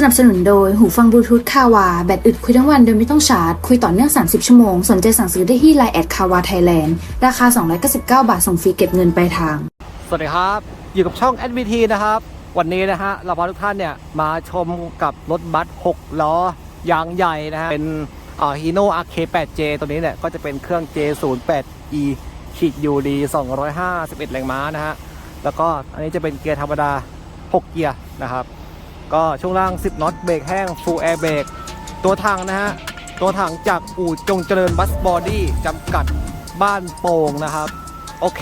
สนับสนุนโดยหูฟังบลูทูธคาวาแบตอึดคุยทั้งวันโดยไม่ต้องชาร์จ คุยต่อเนื่อง 30 ชั่วโมง สนใจสั่งซื้อได้ที่ไลน์แอดคาวาไทยแลนด์ราคา 299 บาทส่งฟรีเก็บเงินปลายทาง สวัสดีครับ อยู่กับช่อง SVT นะครับ วันนี้นะฮะเราพาทุกท่านเนี่ยมาชมกับรถบัส 6 ล้อยางใหญ่นะฮะเป็นฮีโน่ RK8J ตัวนี้เนี่ยก็จะเป็นเครื่อง J08E ขีด UD 251 แรงม้านะฮะแล้วก็อันนี้จะเป็นเกียร์ธรรมดา 6 เกียร์นะครับ ก็ช่วงล่าง 10น็อตเบรกแห้ง Full Air Brake ตัวถังนะฮะ ตัวถังจากอู่จงเจริญบัสบอดี้จำกัดบ้านโป่งนะครับ โอเค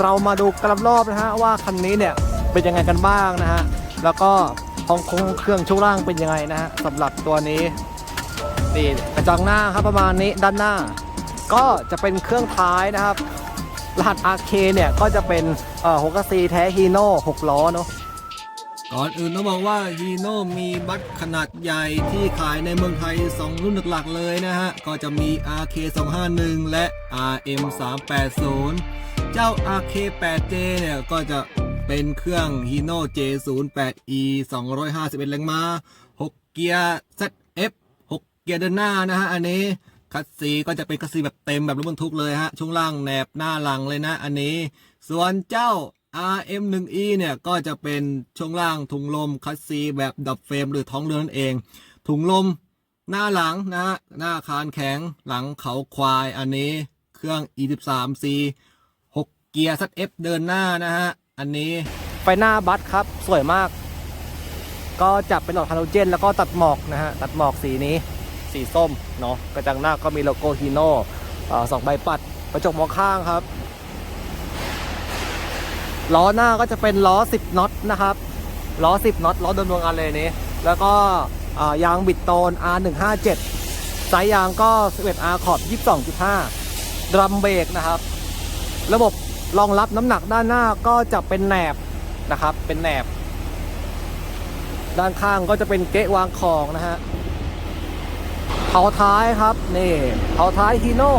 เรามาดูกระรอบนะฮะว่าคันนี้เนี่ยเป็นยังไงกันบ้างนะฮะ แล้วก็ห้องคงเครื่องช่วงล่างเป็นยังไงนะฮะสำหรับตัวนี้นี่กระจังหน้าครับประมาณนี้ด้านหน้า ก็จะเป็นเครื่องท้ายนะครับ รหัส RK เนี่ยก็จะเป็นเอ่อ6ซีแท้ฮีโน่6ล้อเนาะ ก่อนอื่นต้องบอกว่าฮีโน่มีบัตรขนาดใหญ่ที่ขายในเมืองไทย 2 รุ่นหลักๆเลยนะฮะ ก็จะมี RK 251 และ RM 380 เจ้า RK 8J เนี่ยก็จะเป็นเครื่อง Hino J08E 251 แรงม้า 6 เกียร์ ZF 6 เกียร์เดินหน้านะฮะ อันนี้คัสซีก็จะเป็นคัสซีแบบเต็มแบบรถบรรทุกเลยฮะ ช่วงล่างแหนบหน้าหลังเลยนะ อันนี้ ส่วนเจ้า RM1E เนี่ยก็จะเป็นช่วงล่างถุงลมคัสซีแบบดับเฟรมหรือท้องเรือนั่นเอง ถุงลมหน้าหลังนะฮะหน้าคานแข็งหลังเขาควายอันนี้เครื่อง E13C 6 เกียร์ ZF เดินหน้านะฮะ อันนี้ไฟหน้าบัสครับ สวยมาก ก็จับเป็นหลอดฮาโลเจน แล้วก็ตัดหมอกนะฮะ ตัดหมอกสีนี้สีส้มเนาะกระจังหน้าก็มีโลโก้ฮีโน่สองใบปัดกระจกมองข้างครับ ล้อหน้าก็จะเป็นล้อ 10น็อตนะครับล้อ 10น็อตล้อเดิมดวงอันเลยนี้แล้วก็ยางบิดโตน R157 สายยางก็ 11R ขอบ 22.5 ดรัมเบรกนะครับ ระบบรองรับน้ำหนักด้านหน้าก็จะเป็นแหนบนะครับ เป็นแหนบ ด้านข้างก็จะเป็นเกะวางของนะฮะเผาท้ายครับ นี่เผาท้ายฮีโน่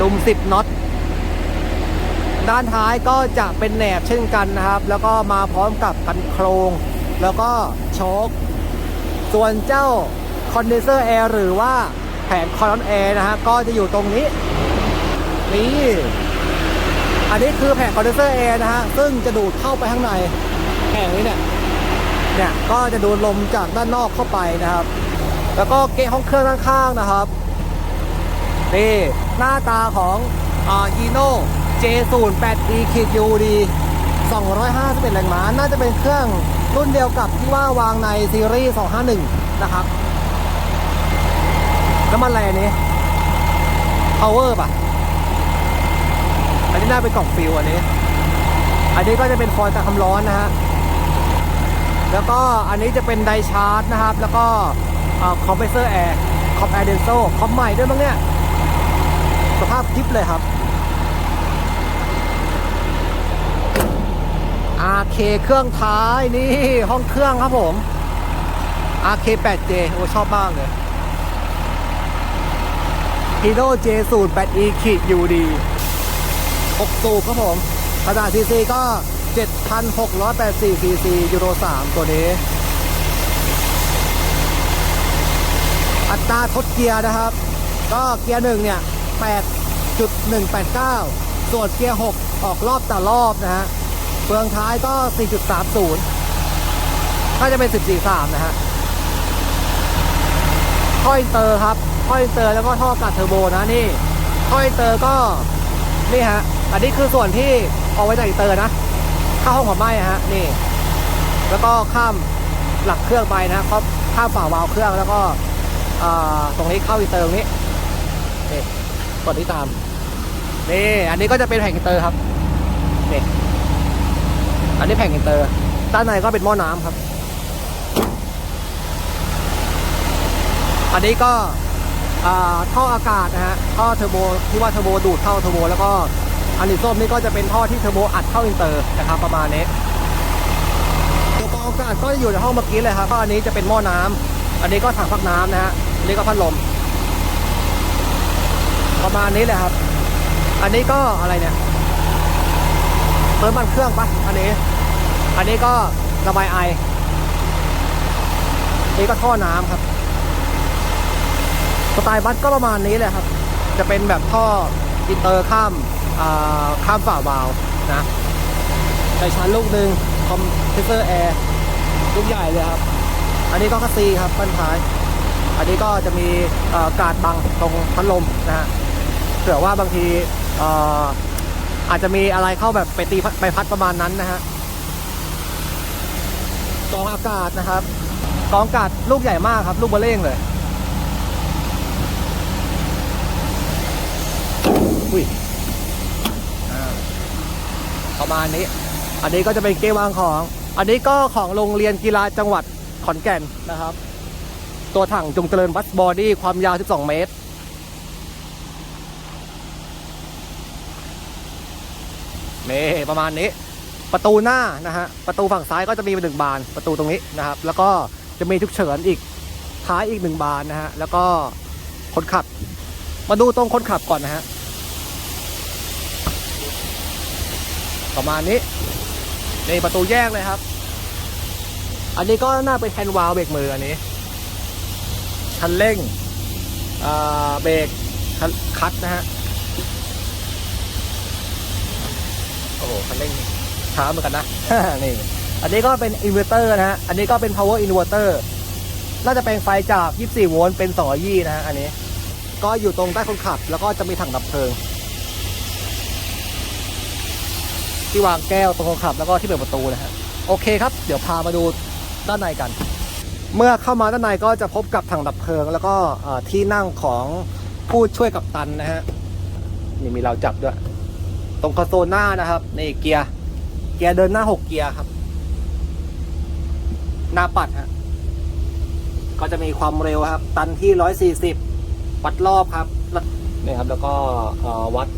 ดุม10น็อต ด้านท้ายก็จะเป็นแหนบเช่นกันนะครับ แล้วก็มาพร้อมกับกันโครง แล้วก็โชคส่วนเจ้าคอนเดนเซอร์แอร์หรือว่าแผงคอนแอร์นะฮะก็จะอยู่ตรงนี้ นี่ อันนี้คือแผงคอนเดนเซอร์แอร์นะฮะซึ่งจะดูดเข้าไปข้างในแผงนี้เนี่ยเนี่ยก็จะดูดลมจากด้านนอกเข้าไปนะครับ แล้วก็เกะห้องเครื่องด้านข้างนะครับนี่หน้าตาของอ่าฮีโน่ J08E ขีด UD 251 แรงม้า น่าจะเป็นเครื่องรุ่นเดียวกับที่ว่าวางในซีรีส์ 251 นะครับ น้ำมันอะไรอันนี้ Power ป่ะ อันนี้น่าเป็นกล่องฟิลอันนี้ อันนี้ก็จะเป็นฟอยล์กันความร้อนนะฮะ แล้วก็อันนี้จะเป็นไดชาร์จนะครับ แล้วก็คอมเพรสเซอร์แอร์ คอมแอร์เดนโซคอมใหม่ด้วยมั้งเนี่ย สภาพคลิปเลยครับ RK เครื่องท้ายนี่ห้องเครื่องครับผม RK 8J โอ้ชอบมากเลย Hino J08E ขีด UD 6สูบครับผมขนาด CC ก็ 7,684 cc ยูโร 3 ตัวนี้ อัตราทดเกียร์นะครับ ก็เกียร์หนึ่งเนี่ย 8.189 ส่วนเกียร์ 6 ออกรอบต่อรอบนะฮะ เฟืองท้ายก็ 4.30 ถ้าจะเป็น 14.3 นะฮะท่ออินเตอร์ครับท่ออินเตอร์แล้วก็ท่อกัดเทอร์โบนะนี่ท่ออินเตอร์ก็นี่ฮะ อันนี้คือส่วนที่เอาไว้จากอินเตอร์นะเข้าห้องความไหม้ฮะนี่ แล้วก็ข้ามหลักเครื่องไปนะครบข้ามฝาวาล์วเครื่องแล้วก็ตรงนี้เข้าอินเตอร์ตรงนี้นี่กดที่ตามนี่อันนี้ก็จะเป็นแผงอินเตอร์ครับนี่ อันนี้แผงอินเตอร์ ด้านในก็เป็นหม้อน้ำครับ อันนี้ก็ท่ออากาศนะฮะ ท่อเทอร์โบที่ว่าเทอร์โบดูดเข้าเทอร์โบแล้วก็อันนี้ส้มนี่ก็จะเป็นท่อที่เทอร์โบอัดเข้าอินเตอร์นะครับประมาณนี้ตัวกรองอากาศก็อยู่ในห้องเมื่อกี้เลยครับก็อันนี้จะเป็นหม้อน้ำอันนี้ก็ถังพักน้ำนะฮะอันนี้ก็พัดลม ประมาณนี้เลยครับ อันนี้ก็อะไรเนี่ยเติมมันเครื่องปะอันนี้ อันนี้ก็ระบายไอนี่ก็ท่อน้ำครับ สไตล์บัสก็ประมาณนี้เลยครับ จะเป็นแบบท่ออินเตอร์ข้ามข้ามฝ่าวาล์วนะใส่ชั้นลูกหนึ่งคอมเพรสเซอร์แอร์ลูกใหญ่เลยครับ อันนี้ก็คัสซีครับบ้านท้าย อันนี้ก็จะมีกาดบังตรงพัดลมนะฮะเผื่อว่าบางทีออาจจะมีอะไรเข้าแบบไปตีไปพัดประมาณนั้นนะฮะ กองอากาศนะครับ กองอากาศลูกใหญ่มากครับ ลูกเบลเล่งเลยอุ้ยประมาณนี้ อันนี้ก็จะเป็นเกวางของ อันนี้ก็ของโรงเรียนกีฬาจังหวัดขอนแก่นนะครับ ตัวถังจงเจริญบัสบอดี้ความยาว 12 เมตร นี่ ประมาณนี้ ประตูหน้านะฮะประตูฝั่งซ้ายก็จะมีหนึ่งบานประตูตรงนี้นะครับ แล้วก็จะมีทุกเฉินอีกท้ายอีกหนึ่งบานนะฮะแล้วก็คนขับ มาดูตรงคนขับก่อนนะฮะประมาณนี้ในประตูแยกเลยครับ อันนี้ก็น่าเป็นแฮนด์วาลวเบรกมืออันนี้คันเร่งเบรกคันคัดนะฮะโอ้โหคันเร่ง ช้าเหมือนกันนะ นี่ อันนี้ก็เป็นอินเวอร์เตอร์นะฮะ อันนี้ก็เป็น power inverter น่าจะเป็นไฟจาก 24 โวลต์เป็น220นะฮะ อันนี้ ก็อยู่ตรงใต้คนขับ แล้วก็จะมีถังดับเพลิง ที่วางแก้วตรงคนขับ แล้วก็ที่เปิดประตูนะฮะ โอเคครับ เดี๋ยวพามาดูด้านในกัน เมื่อเข้ามาด้านในก็จะพบกับถังดับเพลิง แล้วก็ที่นั่งของผู้ช่วยกัปตันนะฮะ นี่มีเราจับด้วย ตรงคอนโซลหน้านะครับนี่เกียร์ เกียร์เดินหน้าหกเกียร์ครับ หน้าปัดฮะก็จะมีความเร็วครับ ตันที่ร้อยสี่สิบวัดรอบครับนี่ครับ แล้วก็วัด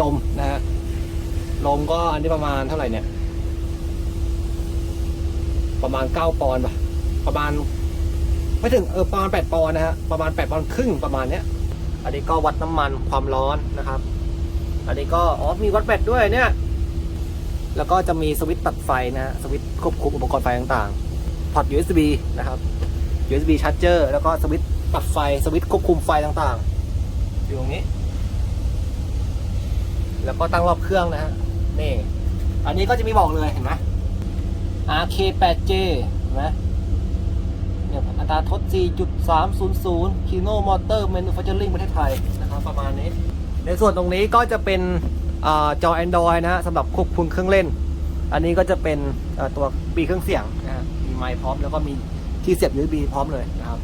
ลมนะฮะลมก็อันนี้ประมาณเท่าไหร่เนี่ย ประมาณเก้าปอนด์ป่ะประมาณไม่ถึงเออประมาณแปดปอนด์นะฮะประมาณแปดปอนด์ครึ่งประมาณเนี้ย อันนี้ก็วัดน้ำมันความร้อนนะครับ อันนี้ก็อ๋อมีวัดแบตด้วยเนี่ย แล้วก็จะมีสวิตช์ตัดไฟนะสวิตช์ควบคุมอุปกรณ์ไฟต่างๆพอร์ต USB นะครับ USB charger แล้วก็สวิตช์ตัดไฟสวิตช์ควบคุมไฟต่างๆ อยู่ตรงนี้ แล้วก็ตั้งรอบเครื่องนะฮะนี่ อันนี้ก็จะมีบอกเลยเห็นไหม RK8J เห็นไหมเนี่ยอัตราทด 4.300 Kino Motor Manufacturing ประเทศไทยนะครับประมาณนี้ ในส่วนตรงนี้ก็จะเป็น จอ Android นะฮะสำหรับควบคุมเครื่องเล่น อันนี้ก็จะเป็นตัวปีเครื่องเสียงนะฮะมีไมค์พร้อมแล้วก็มีที่เสียบ USB พร้อมเลยนะครับ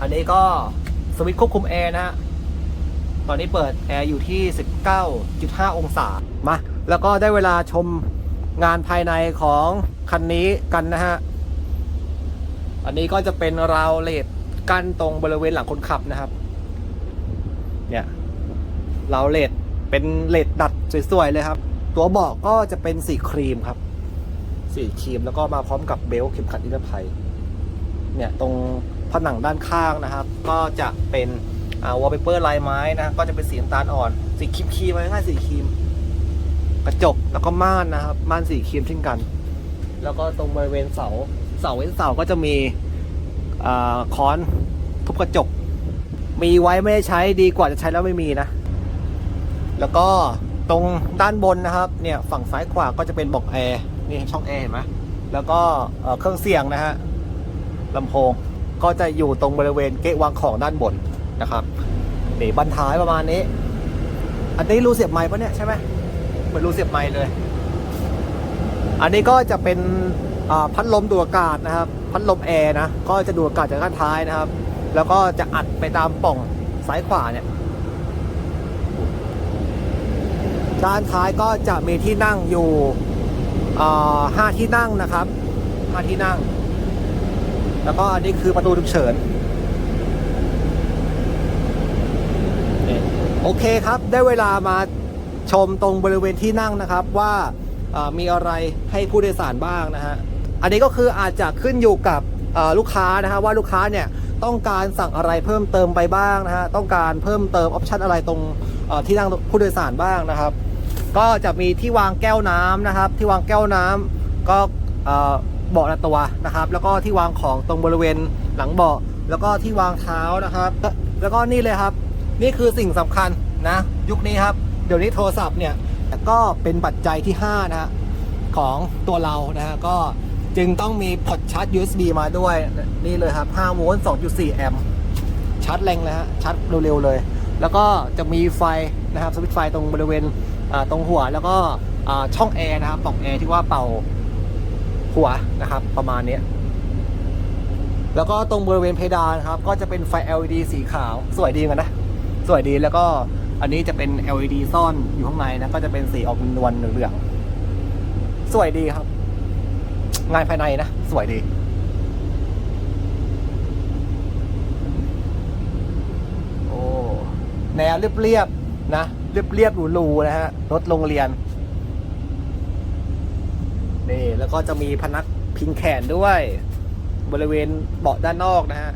อันนี้ก็สวิตช์ควบคุมแอร์นะฮะตอนนี้เปิดแอร์อยู่ที่ 19.5 องศามาแล้วก็ได้เวลาชมงานภายในของคันนี้กันนะฮะ อันนี้ก็จะเป็นราวเลดกั้นตรงบริเวณหลังคนขับนะครับ เนี่ยราวเลด เป็นเลดดัดสวยๆเลยครับ ตัวเบาะก็จะเป็นสีครีมครับ สีครีมแล้วก็มาพร้อมกับเบลเข็มขัดนิรภัย เนี่ยตรงผนังด้านข้างนะครับ ก็จะเป็นวอลเปเปอร์ลายไม้นะก็จะเป็นสีน้ำตาลอ่อน สีครีมครีมง่ายๆสีครีม กระจกแล้วก็ม่านนะครับม่านสีครีมเช่นกัน แล้วก็ตรงบริเวณเสาเสาเว้นเสาก็จะมีอค้อนทุบกระจก มีไว้ไม่ได้ใช้ดีกว่าจะใช้แล้วไม่มีนะ แล้วก็ตรงด้านบนนะครับเนี่ยฝั่งซ้ายขวาก็จะเป็นบอกแอร์นี่ช่องแอร์เห็นไหมแล้วก็เครื่องเสียงนะฮะลำโพงก็จะอยู่ตรงบริเวณเก๊ะวางของด้านบนนะครับนี่บันท้ายประมาณนี้ อันนี้รูเสียบไม้ปะเนี่ยใช่ไหมเหมือนรูเสียบไม้เลย อันนี้ก็จะเป็นพัดลมดูอากาศนะครับพัดลมแอร์นะก็จะดูดอากาศจากด้านท้ายนะครับ แล้วก็จะอัดไปตามป่องซ้ายขวาเนี่ย ด้านท้ายก็จะมีที่นั่งอยู่ห้าที่นั่งนะครับห้าที่นั่ง แล้วก็อันนี้คือประตูฉุกเฉินนี่โอเคครับ ได้เวลามาชมตรงบริเวณที่นั่งนะครับว่ามีอะไรให้ผู้โดยสารบ้างนะฮะ อันนี้ก็คืออาจจะขึ้นอยู่กับลูกค้านะฮะว่าลูกค้าเนี่ยต้องการสั่งอะไรเพิ่มเติมไปบ้างนะฮะ ต้องการเพิ่มเติมออปชันอะไรตรง ที่นั่งผู้โดยสารบ้างนะครับ ก็จะมีที่วางแก้วน้ำนะครับ ที่วางแก้วน้ำก็เบาะละตัวนะครับ แล้วก็ที่วางของตรงบริเวณหลังเบาะแล้วก็ที่วางเท้านะครับ แล้วก็นี่เลยครับ นี่คือสิ่งสำคัญนะยุคนี้ครับ เดี๋ยวนี้โทรศัพท์เนี่ยก็เป็นปัจจัยที่ 5 นะฮะของตัวเรานะฮะก็จึงต้องมีพอร์ตชาร์จ USB มาด้วยนี่เลยครับ5โวลต์2.4 แอมป์ชาร์จแรงเลยฮะชาร์จเร็วๆเลย แล้วก็จะมีไฟนะครับสวิตช์ไฟตรงบริเวณตรงหัว แล้วก็ช่องแอร์นะครับปล่องแอร์ที่ว่าเป่าหัวนะครับ ประมาณนี้แล้วก็ตรงบริเวณเพดานครับ ก็จะเป็นไฟ LED สีขาวสวยดีนกันนะ สวยดีแล้วก็อันนี้จะเป็น LED ซ่อนอยู่ข้างในนะก็จะเป็นสีออกนวลเหลืองๆสวยดีครับ งานภายในนะ สวยดี โอ้ แนวเรียบๆนะเรียบๆหรูๆนะฮะรถโรงเรียนนี่แล้วก็จะมีพนักพิงแขนด้วย บริเวณเบาะด้านนอกนะฮะ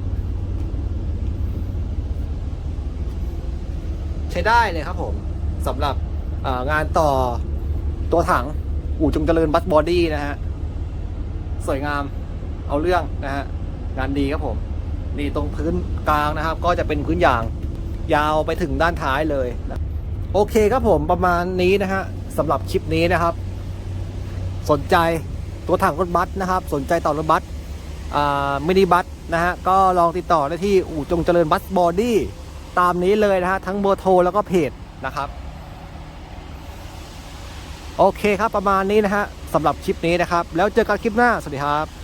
ใช้ได้เลยครับผมสำหรับงานต่อตัวถัง อู่จงเจริญบัสบอดี้นะฮะ สวยงามเอาเรื่องนะฮะ งานดีครับผม นี่ตรงพื้นกลางนะครับ ก็จะเป็นพื้นยาง ยาวไปถึงด้านท้ายเลย โอเคครับผมประมาณนี้นะฮะสำหรับคลิปนี้นะครับ สนใจตัวถังรถบัสนะครับ สนใจต่อรถบัสอ่ามินิบัสนะฮะก็ลองติดต่อได้ที่อู่จงเจริญบัสบอดี้ตามนี้เลยนะฮะทั้งเบอร์โทรแล้วก็เพจนะครับ โอเคครับประมาณนี้นะฮะสำหรับคลิปนี้นะครับ แล้วเจอกันคลิปหน้า สวัสดีครับ